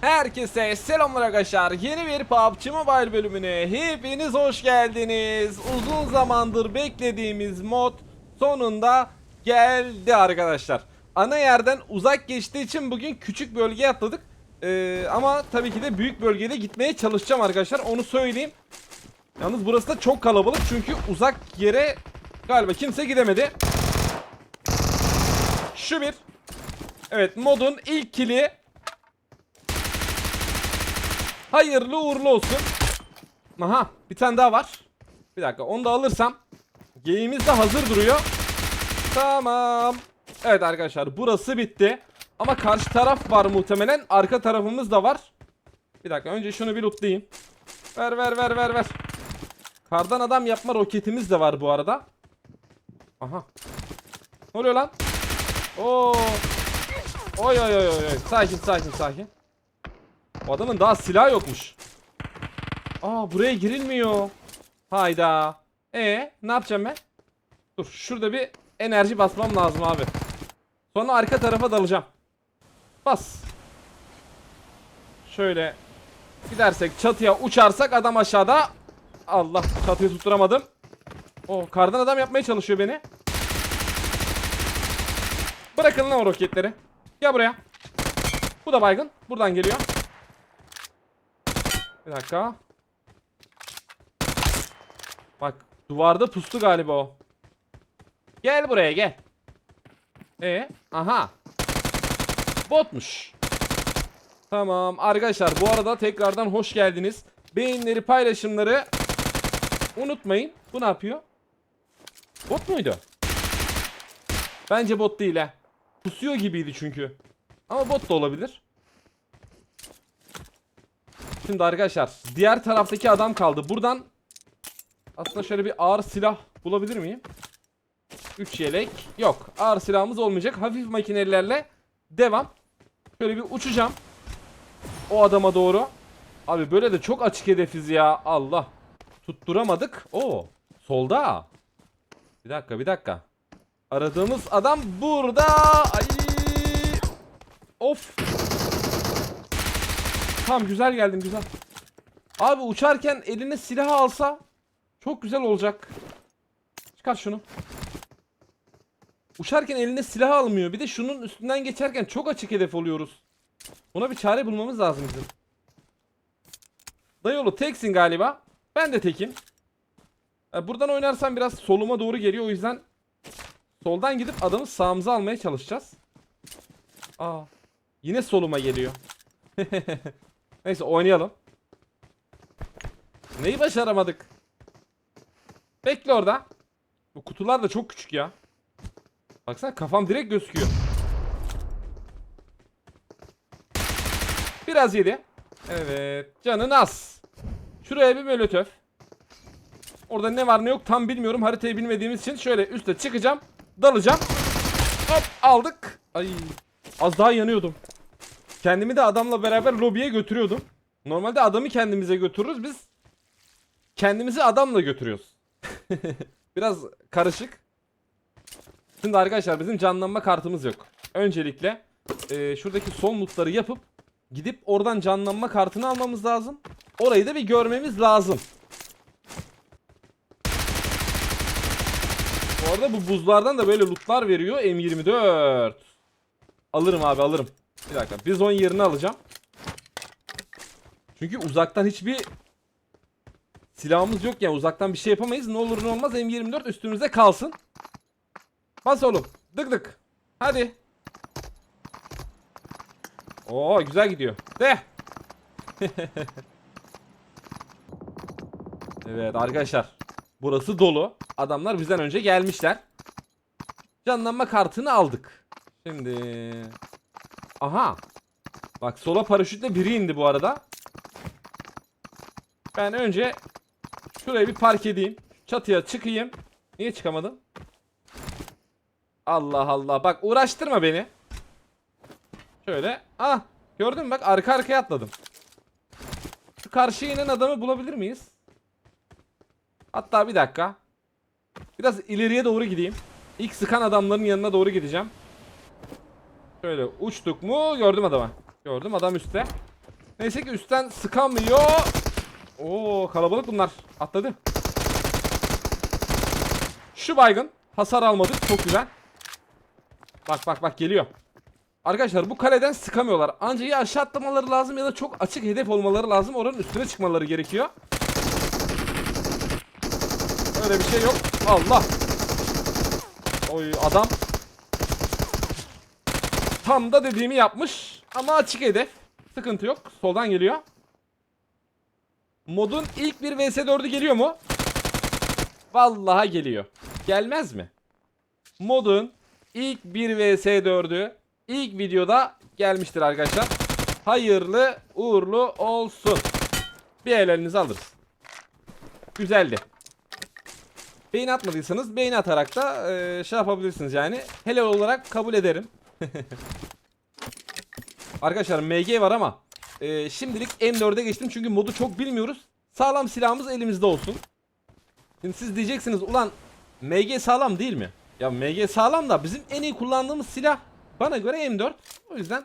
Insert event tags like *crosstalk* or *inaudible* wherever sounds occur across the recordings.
Herkese selamlar arkadaşlar. Yeni bir PUBG Mobile bölümüne hepiniz hoş geldiniz. Uzun zamandır beklediğimiz mod sonunda geldi arkadaşlar. Ana yerden uzak geçtiği için bugün küçük bölgeye atladık. Ee, ama tabii ki de büyük bölgede gitmeye çalışacağım arkadaşlar. Onu söyleyeyim. Yalnız burası da çok kalabalık çünkü uzak yere galiba kimse gidemedi. Şu bir. Evet modun ilk kili Hayırlı uğurlu olsun. Aha bir tane daha var. Bir dakika onu da alırsam. Geyimiz de hazır duruyor. Tamam. Evet arkadaşlar burası bitti. Ama karşı taraf var muhtemelen. Arka tarafımız da var. Bir dakika önce şunu bir lootlayayım. Ver ver ver ver ver. Kardan adam yapma roketimiz de var bu arada. Aha. Ne oluyor lan? Oo. Oy oy oy oy. Sakin sakin sakin. O adamın daha silah yokmuş. Aa buraya girilmiyor. Hayda. E ne yapacağım ben? Dur şurada bir enerji basmam lazım abi. Sonra arka tarafa dalacağım. Bas. Şöyle gidersek çatıya uçarsak adam aşağıda. Allah çatıyı tutturamadım. O kardan adam yapmaya çalışıyor beni. Bırakın lan o roketleri. Gel buraya. Bu da baygın. Buradan geliyor. Bir dakika. Bak duvarda pustu galiba o. Gel buraya gel. E aha. Botmuş. Tamam arkadaşlar bu arada tekrardan hoş geldiniz. Beğenileri paylaşımları unutmayın. Bu ne yapıyor? Bot muydu? Bence bot değil ha. Pusuyor gibiydi çünkü. Ama bot da olabilir. Şimdi arkadaşlar diğer taraftaki adam kaldı. Buradan aslında şöyle bir ağır silah bulabilir miyim? 3 yelek. Yok. Ağır silahımız olmayacak. Hafif makinelerle devam. Şöyle bir uçacağım. O adama doğru. Abi böyle de çok açık hedefiz ya. Allah. Tutturamadık. Oo. Solda. Bir dakika bir dakika. Aradığımız adam burada. Ay. Of. Tamam güzel geldim güzel. Abi uçarken eline silah alsa çok güzel olacak. Çıkar şunu. Uçarken eline silah almıyor. Bir de şunun üstünden geçerken çok açık hedef oluyoruz. Buna bir çare bulmamız lazım bizim. Dayıoğlu teksin galiba. Ben de tekim. E, Buradan oynarsam biraz soluma doğru geliyor. O yüzden soldan gidip adamı sağımıza almaya çalışacağız. Aa, yine soluma geliyor. *laughs* Neyse oynayalım. Neyi başaramadık? Bekle orada. Bu kutular da çok küçük ya. Baksana kafam direkt gözüküyor. Biraz yedi. Evet. Canın az. Şuraya bir molotöf. Orada ne var ne yok tam bilmiyorum. Haritayı bilmediğimiz için şöyle üste çıkacağım. Dalacağım. Hop aldık. Ay. Az daha yanıyordum. Kendimi de adamla beraber lobiye götürüyordum. Normalde adamı kendimize götürürüz biz. Kendimizi adamla götürüyoruz. *laughs* Biraz karışık. Şimdi arkadaşlar bizim canlanma kartımız yok. Öncelikle e, şuradaki son lootları yapıp gidip oradan canlanma kartını almamız lazım. Orayı da bir görmemiz lazım. Bu arada bu buzlardan da böyle lootlar veriyor M24. Alırım abi alırım. Bir dakika bizon yerini alacağım. Çünkü uzaktan hiçbir silahımız yok yani uzaktan bir şey yapamayız. Ne olur ne olmaz M24 üstümüzde kalsın. Bas oğlum. Dık dık. Hadi. Oo güzel gidiyor. De. *laughs* evet arkadaşlar. Burası dolu. Adamlar bizden önce gelmişler. Canlanma kartını aldık. Şimdi Aha. Bak sola paraşütle biri indi bu arada. Ben önce şuraya bir park edeyim. Çatıya çıkayım. Niye çıkamadım? Allah Allah. Bak uğraştırma beni. Şöyle. Ah. Gördün mü bak arka arkaya atladım. Şu karşıya inen adamı bulabilir miyiz? Hatta bir dakika. Biraz ileriye doğru gideyim. İlk sıkan adamların yanına doğru gideceğim. Şöyle uçtuk mu gördüm adamı. Gördüm adam üstte. Neyse ki üstten sıkamıyor. Oo kalabalık bunlar. Atladı. Şu baygın. Hasar almadık. Çok güzel. Bak bak bak geliyor. Arkadaşlar bu kaleden sıkamıyorlar. Ancak ya aşağı atlamaları lazım ya da çok açık hedef olmaları lazım. Oranın üstüne çıkmaları gerekiyor. Öyle bir şey yok. Allah. Oy adam. Tam da dediğimi yapmış. Ama açık hedef. Sıkıntı yok. Soldan geliyor. Modun ilk bir vs 4'ü geliyor mu? Vallahi geliyor. Gelmez mi? Modun ilk bir vs 4'ü ilk videoda gelmiştir arkadaşlar. Hayırlı uğurlu olsun. Bir el alırız. Güzeldi. Beğeni atmadıysanız beğeni atarak da e, şey yapabilirsiniz yani. Helal olarak kabul ederim. *laughs* Arkadaşlar MG var ama e, şimdilik M4'e geçtim çünkü modu çok bilmiyoruz. Sağlam silahımız elimizde olsun. Şimdi siz diyeceksiniz ulan MG sağlam değil mi? Ya MG sağlam da bizim en iyi kullandığımız silah bana göre M4. O yüzden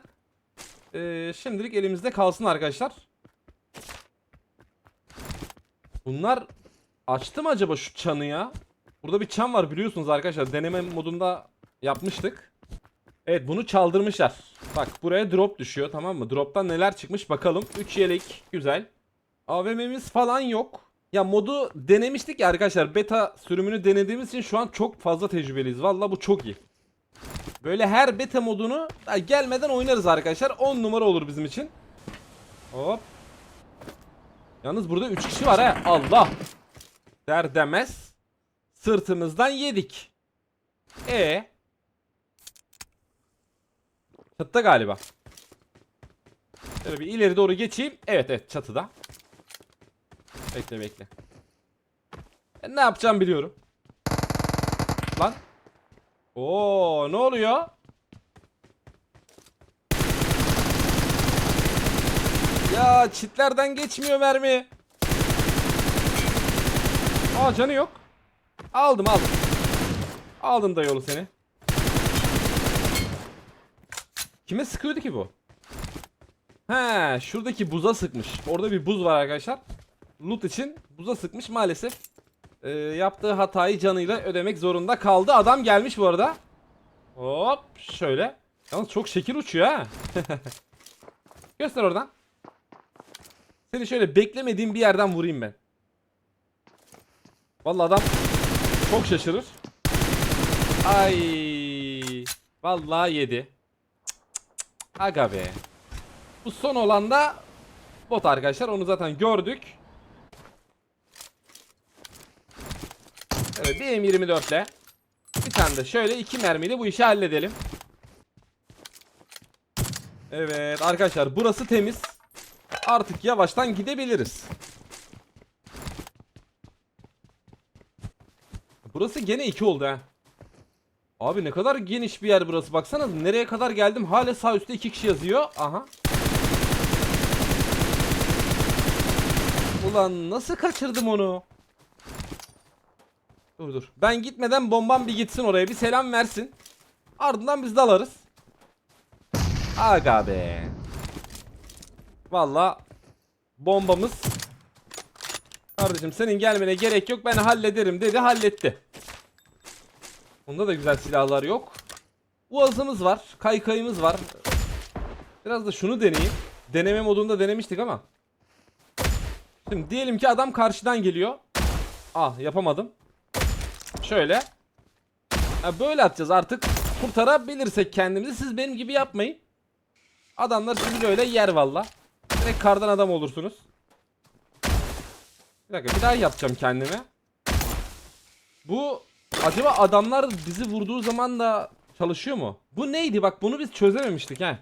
e, şimdilik elimizde kalsın arkadaşlar. Bunlar açtı mı acaba şu çanı ya? Burada bir çan var biliyorsunuz arkadaşlar. Deneme modunda yapmıştık. Evet bunu çaldırmışlar. Bak buraya drop düşüyor tamam mı? Drop'tan neler çıkmış bakalım. 3 yelek güzel. AVM'miz falan yok. Ya modu denemiştik ya arkadaşlar. Beta sürümünü denediğimiz için şu an çok fazla tecrübeliyiz. Valla bu çok iyi. Böyle her beta modunu gelmeden oynarız arkadaşlar. 10 numara olur bizim için. Hop. Yalnız burada 3 kişi var ha. Allah. Der demez. Sırtımızdan yedik. E Çatıda galiba. Şöyle bir ileri doğru geçeyim. Evet evet çatıda. Bekle bekle. Ben ne yapacağım biliyorum. Lan. Oo ne oluyor? Ya çitlerden geçmiyor mermi. Aa canı yok. Aldım aldım. Aldım da yolu seni. Kime sıkıyordu ki bu? He, şuradaki buza sıkmış. Orada bir buz var arkadaşlar. Loot için buza sıkmış maalesef. Ee, yaptığı hatayı canıyla ödemek zorunda kaldı. Adam gelmiş bu arada. Hop şöyle. Yalnız çok şekil uçuyor ha. *laughs* Göster oradan. Seni şöyle beklemediğim bir yerden vurayım ben. Vallahi adam çok şaşırır. Ay. Vallahi yedi. Aga be. Bu son olan da bot arkadaşlar. Onu zaten gördük. Evet bir M24 ile bir tane de şöyle iki mermiyle bu işi halledelim. Evet arkadaşlar burası temiz. Artık yavaştan gidebiliriz. Burası gene 2 oldu ha. Abi ne kadar geniş bir yer burası. Baksana nereye kadar geldim. Hala sağ üstte 2 kişi yazıyor. Aha. Ulan nasıl kaçırdım onu? Dur dur. Ben gitmeden bombam bir gitsin oraya. Bir selam versin. Ardından biz dalarız. Aga be. Valla bombamız Kardeşim senin gelmene gerek yok ben hallederim dedi halletti. Bunda da güzel silahlar yok. Uazımız var. Kaykayımız var. Biraz da şunu deneyeyim. Deneme modunda denemiştik ama. Şimdi diyelim ki adam karşıdan geliyor. Ah yapamadım. Şöyle. Ha, böyle atacağız artık. Kurtarabilirsek kendimizi. Siz benim gibi yapmayın. Adamlar sizi böyle yer valla. Direkt kardan adam olursunuz. Bir dakika bir daha yapacağım kendime. Bu acaba adamlar bizi vurduğu zaman da çalışıyor mu? Bu neydi bak bunu biz çözememiştik he.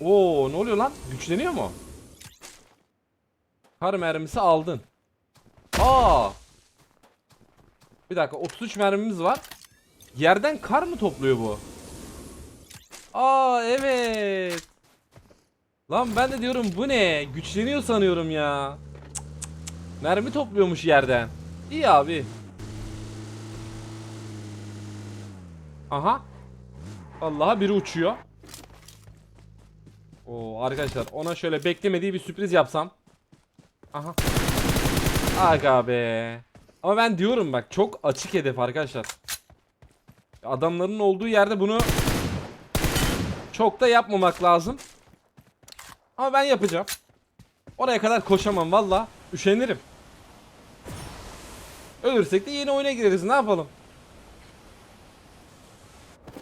Oo ne oluyor lan? Güçleniyor mu? Kar mermisi aldın. Aa. Bir dakika 33 mermimiz var. Yerden kar mı topluyor bu? Aa evet. Lan ben de diyorum bu ne? Güçleniyor sanıyorum ya. Cık, cık, cık. Mermi topluyormuş yerden. İyi abi. Aha. Vallahi biri uçuyor. Oo arkadaşlar ona şöyle beklemediği bir sürpriz yapsam. Aha. Aga be. Ama ben diyorum bak çok açık hedef arkadaşlar. Adamların olduğu yerde bunu çok da yapmamak lazım. Ama ben yapacağım. Oraya kadar koşamam valla. Üşenirim. Ölürsek de yeni oyuna gireriz ne yapalım.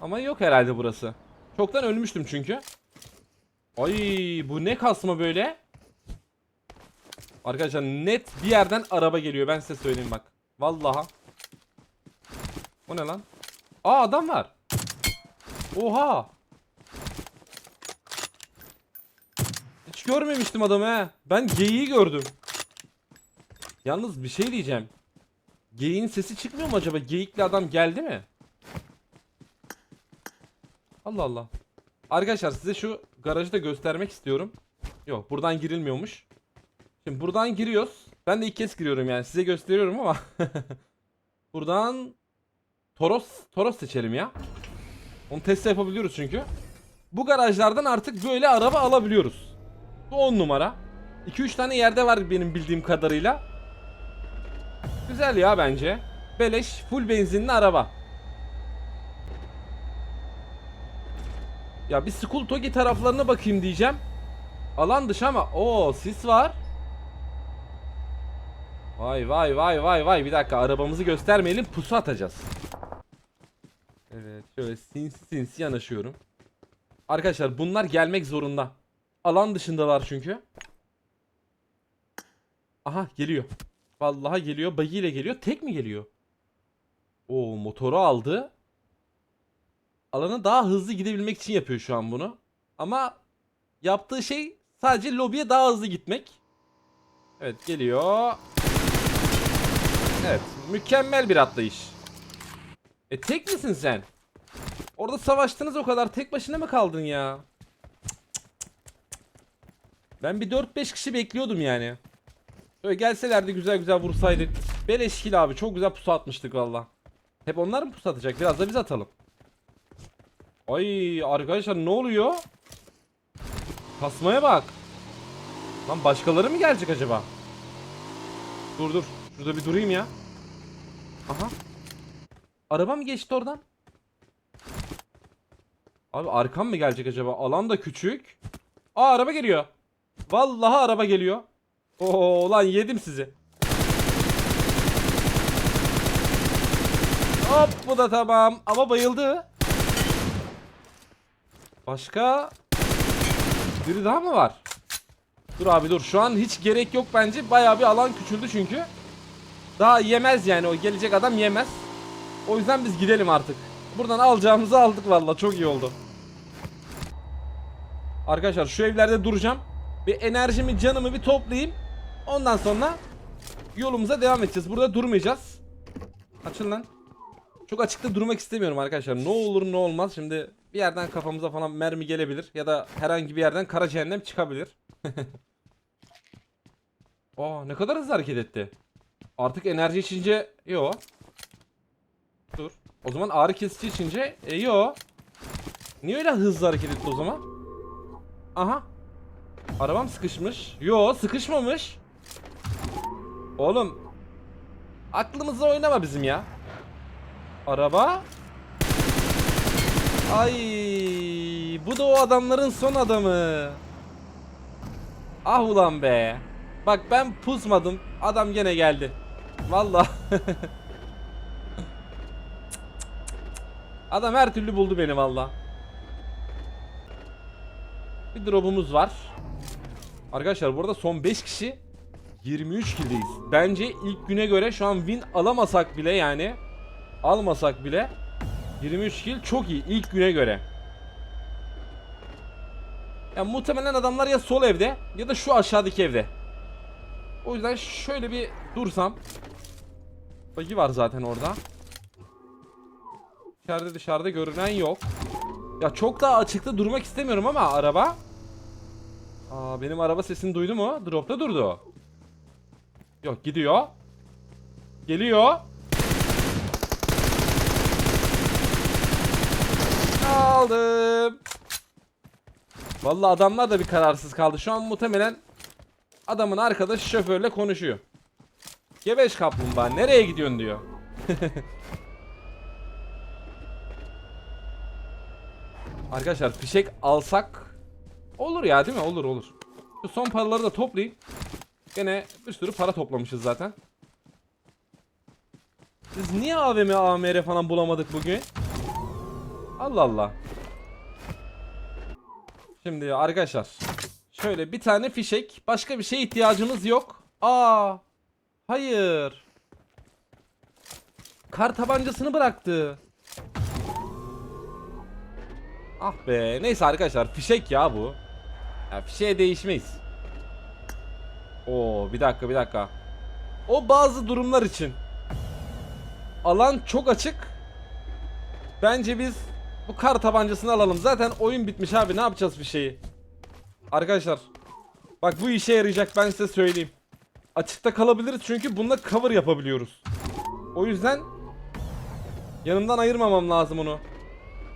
Ama yok herhalde burası. Çoktan ölmüştüm çünkü. Ay bu ne kasma böyle? Arkadaşlar net bir yerden araba geliyor ben size söyleyeyim bak. Vallaha. O ne lan? Aa adam var. Oha. Hiç görmemiştim adamı he. Ben geyiği gördüm. Yalnız bir şey diyeceğim. Geyiğin sesi çıkmıyor mu acaba? Geyikli adam geldi mi? Allah Allah. Arkadaşlar size şu garajı da göstermek istiyorum. Yok buradan girilmiyormuş. Şimdi buradan giriyoruz. Ben de ilk kez giriyorum yani size gösteriyorum ama. *laughs* buradan Toros Toros seçelim ya. Onu test yapabiliyoruz çünkü. Bu garajlardan artık böyle araba alabiliyoruz. Bu 10 numara. 2-3 tane yerde var benim bildiğim kadarıyla. Güzel ya bence. Beleş full benzinli araba. Ya bir Skulltogi taraflarına bakayım diyeceğim. Alan dışı ama o sis var. Vay vay vay vay vay bir dakika arabamızı göstermeyelim pusu atacağız. Evet şöyle sinsi sinsi yanaşıyorum. Arkadaşlar bunlar gelmek zorunda. Alan dışındalar çünkü. Aha geliyor. Vallahi geliyor. Buggy ile geliyor. Tek mi geliyor? O motoru aldı. Alana daha hızlı gidebilmek için yapıyor şu an bunu. Ama yaptığı şey sadece lobiye daha hızlı gitmek. Evet geliyor. Evet mükemmel bir atlayış. E tek misin sen? Orada savaştınız o kadar tek başına mı kaldın ya? Ben bir 4-5 kişi bekliyordum yani. Böyle gelselerdi güzel güzel vursaydık. Beleşkil abi çok güzel pusu atmıştık valla. Hep onlar mı pusu atacak? Biraz da biz atalım. Ay arkadaşlar ne oluyor? Kasmaya bak. Lan başkaları mı gelecek acaba? Dur dur. Şurada bir durayım ya. Aha. Araba mı geçti oradan? Abi arkam mı gelecek acaba? Alan da küçük. Aa araba geliyor. Vallahi araba geliyor. Oo lan yedim sizi. Hop bu da tamam. Ama bayıldı. Başka biri daha mı var? Dur abi dur. Şu an hiç gerek yok bence. Bayağı bir alan küçüldü çünkü. Daha yemez yani o gelecek adam yemez. O yüzden biz gidelim artık. Buradan alacağımızı aldık valla çok iyi oldu. Arkadaşlar şu evlerde duracağım. Bir enerjimi canımı bir toplayayım. Ondan sonra yolumuza devam edeceğiz. Burada durmayacağız. Açın lan. Çok açıkta durmak istemiyorum arkadaşlar. Ne olur ne olmaz. Şimdi bir yerden kafamıza falan mermi gelebilir. Ya da herhangi bir yerden kara cehennem çıkabilir. *laughs* Aa ne kadar hızlı hareket etti. Artık enerji içince yo. Dur. O zaman ağrı kesici içince e, yo. Niye öyle hızlı hareket etti o zaman? Aha. Arabam sıkışmış. Yo sıkışmamış. Oğlum. Aklımızla oynama bizim ya. Araba. Ay, bu da o adamların son adamı. Ah ulan be. Bak ben pusmadım. Adam gene geldi. Vallahi. *laughs* Adam her türlü buldu beni valla. Bir drop'umuz var. Arkadaşlar burada son 5 kişi 23 kildeyiz. Bence ilk güne göre şu an win alamasak bile yani almasak bile 23 kill çok iyi ilk güne göre. Ya muhtemelen adamlar ya sol evde ya da şu aşağıdaki evde. O yüzden şöyle bir dursam. Bagi var zaten orada. İçeride dışarıda görünen yok. Ya çok daha açıkta durmak istemiyorum ama araba. Aa benim araba sesini duydu mu? Drop'ta durdu. Yok gidiyor. Geliyor. Aldım. Vallahi adamlar da bir kararsız kaldı. Şu an muhtemelen adamın arkadaşı şoförle konuşuyor. Gebeş kaplumbağa nereye gidiyorsun diyor. *laughs* Arkadaşlar fişek alsak olur ya değil mi? Olur olur. Şu son paraları da toplayayım. Gene bir sürü para toplamışız zaten. Biz niye AVM, AMR falan bulamadık bugün? Allah Allah. Şimdi arkadaşlar. Şöyle bir tane fişek. Başka bir şeye ihtiyacımız yok. Aa. Hayır. Kar tabancasını bıraktı. Ah be. Neyse arkadaşlar fişek ya bu. Ya fişeğe değişmeyiz. Oo bir dakika bir dakika. O bazı durumlar için. Alan çok açık. Bence biz bu kar tabancasını alalım. Zaten oyun bitmiş abi. Ne yapacağız bir şeyi? Arkadaşlar. Bak bu işe yarayacak ben size söyleyeyim. Açıkta kalabiliriz çünkü bununla cover yapabiliyoruz. O yüzden yanımdan ayırmamam lazım onu.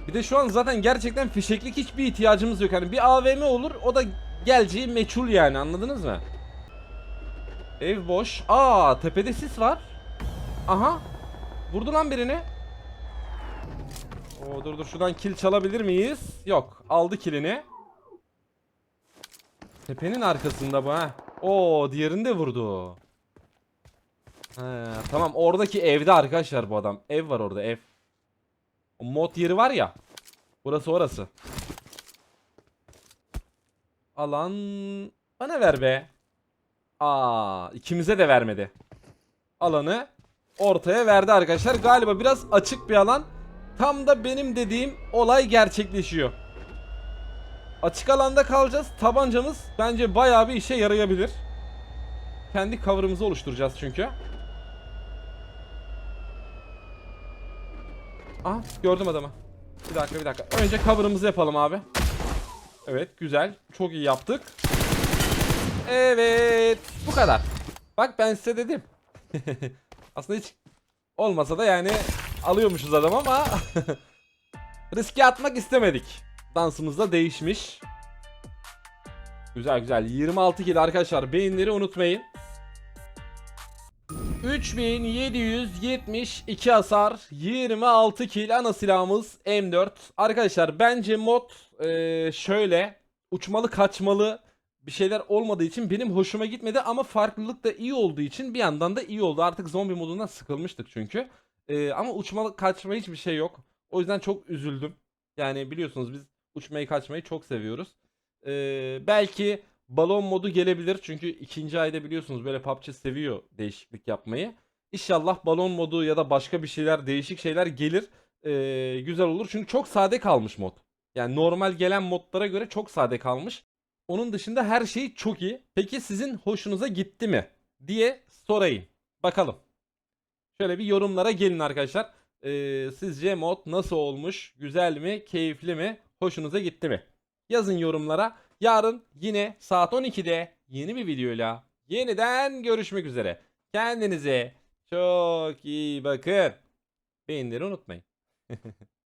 Bir de şu an zaten gerçekten fişeklik hiçbir ihtiyacımız yok. Hani bir AVM olur o da geleceği meçhul yani anladınız mı? Ev boş. Aa tepede sis var. Aha. Vurdu lan birini. Oo, dur dur şuradan kill çalabilir miyiz? Yok. Aldı killini. Tepenin arkasında bu ha. Oo diğerini de vurdu. He, tamam oradaki evde arkadaşlar bu adam. Ev var orada ev. O mod yeri var ya. Burası orası. Alan bana ver be. Aa ikimize de vermedi. Alanı ortaya verdi arkadaşlar. Galiba biraz açık bir alan. Tam da benim dediğim olay gerçekleşiyor. Açık alanda kalacağız. Tabancamız bence bayağı bir işe yarayabilir. Kendi cover'ımızı oluşturacağız çünkü. Aha gördüm adamı. Bir dakika bir dakika. Önce cover'ımızı yapalım abi. Evet güzel. Çok iyi yaptık. Evet. Bu kadar. Bak ben size dedim. *laughs* Aslında hiç olmasa da yani alıyormuşuz adam ama *laughs* riske atmak istemedik. Dansımız da değişmiş. Güzel güzel. 26 kill arkadaşlar. Beyinleri unutmayın. 3772 hasar 26 kill ana silahımız M4 Arkadaşlar bence mod eee, şöyle uçmalı kaçmalı bir şeyler olmadığı için benim hoşuma gitmedi ama farklılık da iyi olduğu için bir yandan da iyi oldu. Artık zombi modundan sıkılmıştık çünkü. Eee, ama uçmalı kaçma hiçbir şey yok. O yüzden çok üzüldüm. Yani biliyorsunuz biz uçmayı kaçmayı çok seviyoruz. Eee, belki balon modu gelebilir çünkü ikinci ayda biliyorsunuz böyle PUBG seviyor değişiklik yapmayı. İnşallah balon modu ya da başka bir şeyler değişik şeyler gelir. Ee, güzel olur çünkü çok sade kalmış mod. Yani normal gelen modlara göre çok sade kalmış. Onun dışında her şey çok iyi. Peki sizin hoşunuza gitti mi diye sorayım. Bakalım. Şöyle bir yorumlara gelin arkadaşlar. Ee, sizce mod nasıl olmuş? Güzel mi? Keyifli mi? Hoşunuza gitti mi? Yazın yorumlara. Yarın yine saat 12'de yeni bir videoyla yeniden görüşmek üzere. Kendinize çok iyi bakın. Beyinleri unutmayın. *laughs*